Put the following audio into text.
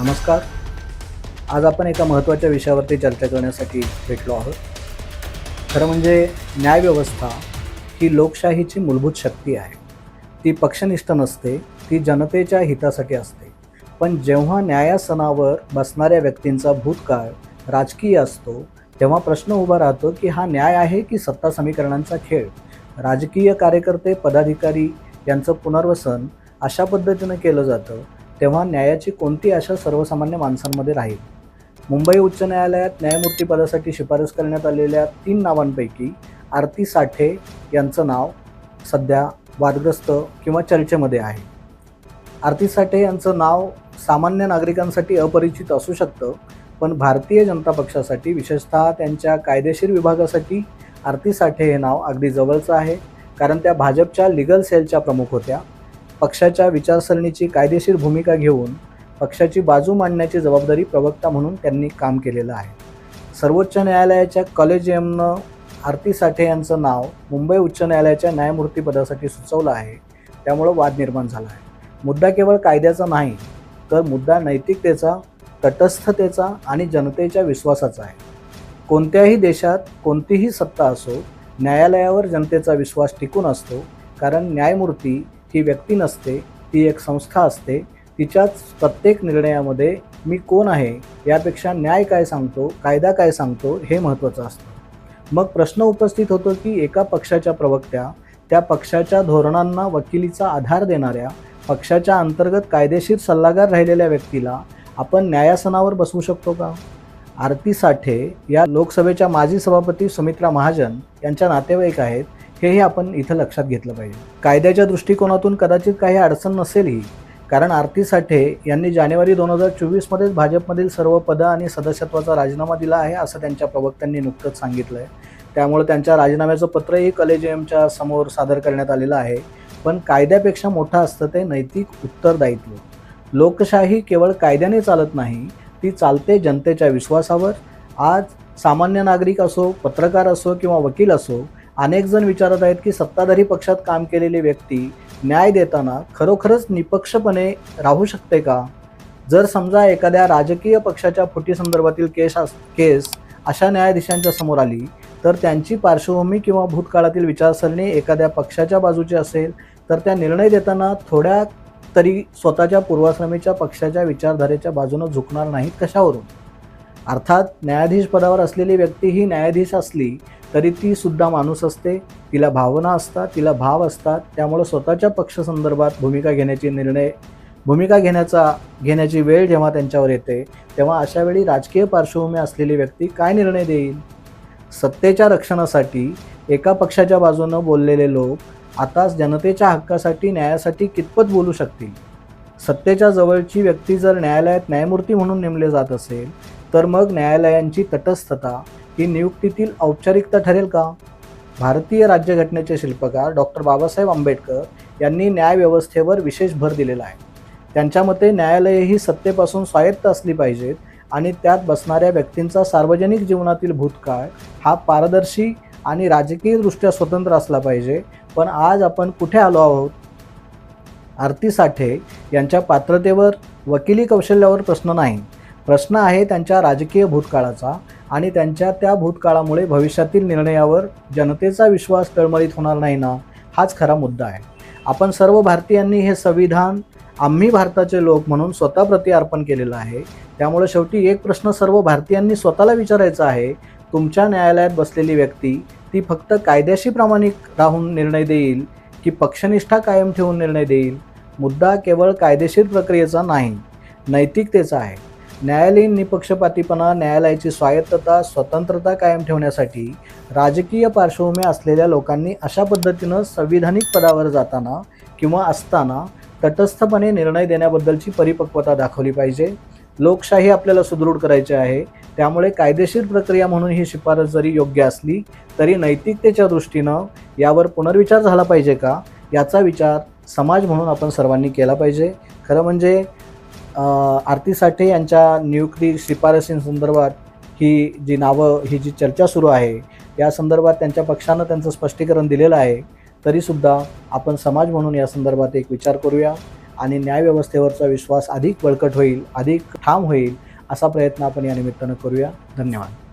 नमस्कार. आज आपण एका महत्त्वाच्या विषयावरती चर्चा करण्यासाठी भेटलो आहोत. खरं म्हणजे न्यायव्यवस्था ही लोकशाहीची मूलभूत शक्ती आहे. ती पक्षनिष्ठ नसते ती जनतेच्या हितासाठी असते. पण जेव्हा न्यायासनावर बसणाऱ्या व्यक्तींचा भूतकाळ राजकीय असतो तेव्हा प्रश्न उभा राहतो की हा न्याय आहे की सत्ता समीकरणांचा खेळ? राजकीय कार्यकर्ते पदाधिकारी यांचं पुनर्वसन अशा पद्धतीनं केलं जातं तेव्हा न्यायाची कोणती आशा सर्वसामान्य माणसांमध्ये राहील? मुंबई उच्च न्यायालयात न्यायमूर्तीपदासाठी शिफारस करण्यात आलेल्या तीन नावांपैकी आरती साठे यांचं नाव सध्या वादग्रस्त किंवा चर्चेमध्ये आहे. आरती साठे यांचं नाव सामान्य नागरिकांसाठी अपरिचित असू शकतं पण भारतीय जनता पक्षासाठी विशेषतः त्यांच्या कायदेशीर विभागासाठी आरती साठे हे नाव अगदी जवळचं आहे कारण त्या भाजपच्या लिगल सेलच्या प्रमुख होत्या. पक्षाच्या विचारसरणीची कायदेशीर भूमिका घेऊन पक्षाची बाजू मांडण्याची जबाबदारी प्रवक्ता म्हणून त्यांनी काम केलेलं आहे. सर्वोच्च न्यायालयाच्या कॉलेजियमनं आरती साठे यांचं नाव मुंबई उच्च न्यायालयाच्या न्यायमूर्तीपदासाठी सुचवलं आहे. त्यामुळं वाद निर्माण झाला आहे. मुद्दा केवळ कायद्याचा नाही तर मुद्दा नैतिकतेचा तटस्थतेचा आणि जनतेच्या विश्वासाचा आहे. कोणत्याही देशात कोणतीही सत्ता असो न्यायालयावर जनतेचा विश्वास टिकून असतो कारण न्यायमूर्ती ती व्यक्ती नसते ती एक संस्था असते. तिच्याच प्रत्येक निर्णयामध्ये मी कोण आहे यापेक्षा न्याय काय सांगतो कायदा काय सांगतो हे महत्त्वाचं असतं. मग प्रश्न उपस्थित होतो की एका पक्षाच्या प्रवक्त्या त्या पक्षाच्या धोरणांना वकिलीचा आधार देणाऱ्या पक्षाच्या अंतर्गत कायदेशीर सल्लागार राहिलेल्या व्यक्तीला आपण न्यायासनावर बसवू शकतो का? आरती साठे या लोकसभेच्या माजी सभापती सुमित्रा महाजन यांच्या नातेवाईक आहेत. हेही आपण इथं लक्षात घेतलं पाहिजे. कायद्याच्या दृष्टिकोनातून कदाचित काही अडचण नसेलही कारण आरती साठे यांनी जानेवारी दोन हजार चोवीसमध्येच भाजपमधील सर्व पदं आणि सदस्यत्वाचा राजीनामा दिला आहे असं त्यांच्या प्रवक्त्यांनी नुकतंच सांगितलं आहे त्यामुळे त्यांच्या राजीनाम्याचं पत्रही कलेजियमच्या समोर सादर करण्यात आलेलं आहे. पण कायद्यापेक्षा मोठं असतं ते नैतिक उत्तरदायित्व. लोकशाही केवळ कायद्याने चालत नाही ती चालते जनतेच्या विश्वासावर. आज सामान्य नागरिक असो पत्रकार असो किंवा वकील असो अनेक जण विचारत आहेत की सत्ताधारी पक्षात काम केलेली व्यक्ती न्याय देताना खरोखरच निपक्षपणे राहू शकते का? जर समजा एखाद्या राजकीय पक्षाच्या फुटीसंदर्भातील केस अस केस अशा न्यायाधीशांच्या समोर आली तर त्यांची पार्श्वभूमी किंवा भूतकाळातील विचारसरणी एखाद्या पक्षाच्या बाजूची असेल तर त्या निर्णय देताना थोड्या तरी स्वतःच्या पूर्वाश्रमीच्या पक्षाच्या विचारधारेच्या बाजूनं झुकणार नाहीत कशावरून? अर्थात न्यायाधीश पदावर असलेली व्यक्ती ही न्यायाधीश असली तरी ती सुद्धा माणूस असते. तिला भावना असतात तिला भाव असतात. त्यामुळं स्वतःच्या पक्षसंदर्भात भूमिका घेण्याची निर्णय भूमिका घेण्याचा घेण्याची वेळ जेव्हा त्यांच्यावर येते तेव्हा अशा वेळी राजकीय पार्श्वभूमी असलेली व्यक्ती काय निर्णय देईल? सत्तेच्या रक्षणासाठी एका पक्षाच्या बाजूनं बोललेले लोक आता जनतेच्या हक्कासाठी न्यायासाठी कितपत बोलू शकतील? सत्तेच्या जवळची व्यक्ती जर न्यायालयात न्यायमूर्ती म्हणून नेमले जात असेल तर मग न्यायालयांची तटस्थता ही नियुक्तीतील औपचारिकता ठरेल का? भारतीय राज्यघटनेचे शिल्पकार डॉक्टर बाबासाहेब आंबेडकर यांनी न्यायव्यवस्थेवर विशेष भर दिलेला आहे. त्यांच्या मते न्यायालये ही सत्तेपासून स्वायत्त असली पाहिजेत आणि त्यात बसणाऱ्या व्यक्तींचा सार्वजनिक जीवनातील भूतकाळ हा पारदर्शी आणि राजकीयदृष्ट्या स्वतंत्र असला पाहिजे. पण आज आपण कुठे आलो आहोत? आरती साठे यांच्या पात्रतेवर वकिली कौशल्यावर प्रश्न नाही. प्रश्न आहे त्यांच्या राजकीय भूतकाळाचा. आणि त्यांच्या त्या भूतकाळामुळे भविष्यातील निर्णयावर जनतेचा विश्वास तळमळीत होणार नाही ना हाच खरा मुद्दा आहे. आपण सर्व भारतीयांनी हे संविधान आम्ही भारताचे लोक म्हणून स्वतःप्रती अर्पण केलेलं आहे. त्यामुळे शेवटी एक प्रश्न सर्व भारतीयांनी स्वतःला विचारायचा आहे तुमच्या न्यायालयात बसलेली व्यक्ती ती फक्त कायद्याशी प्रामाणिक राहून निर्णय देईल की पक्षनिष्ठा कायम ठेवून निर्णय देईल? मुद्दा केवळ कायदेशीर प्रक्रियेचा नाही नैतिकतेचा आहे. न्यायालयीन निपक्षपातीपणा न्यायालयाची स्वायत्तता स्वतंत्रता कायम ठेवण्यासाठी राजकीय पार्श्वभूमी असलेल्या लोकांनी अशा पद्धतीनं संविधानिक पदावर जाताना किंवा असताना तटस्थपणे निर्णय देण्याबद्दलची परिपक्वता दाखवली पाहिजे. लोकशाही आपल्याला सुदृढ करायची आहे. त्यामुळे कायदेशीर प्रक्रिया म्हणून ही शिफारस जरी योग्य असली तरी नैतिकतेच्या दृष्टीनं यावर पुनर्विचार झाला पाहिजे का? याचा विचार समाज म्हणून आपण सर्वांनी केला पाहिजे. खरं म्हणजे आरती साठे यांच्या नियुक्ती शिफारसींसंदर्भात ही जी नावं ही जी चर्चा सुरू आहे या संदर्भात त्यांच्या पक्षानं त्यांचं स्पष्टीकरण दिलेलं आहे. तरीसुद्धा आपण समाज म्हणून या संदर्भात एक विचार करूया आणि न्यायव्यवस्थेवरचा विश्वास अधिक बळकट होईल अधिक ठाम होईल असा प्रयत्न आपण या निमित्तानं करूया. धन्यवाद.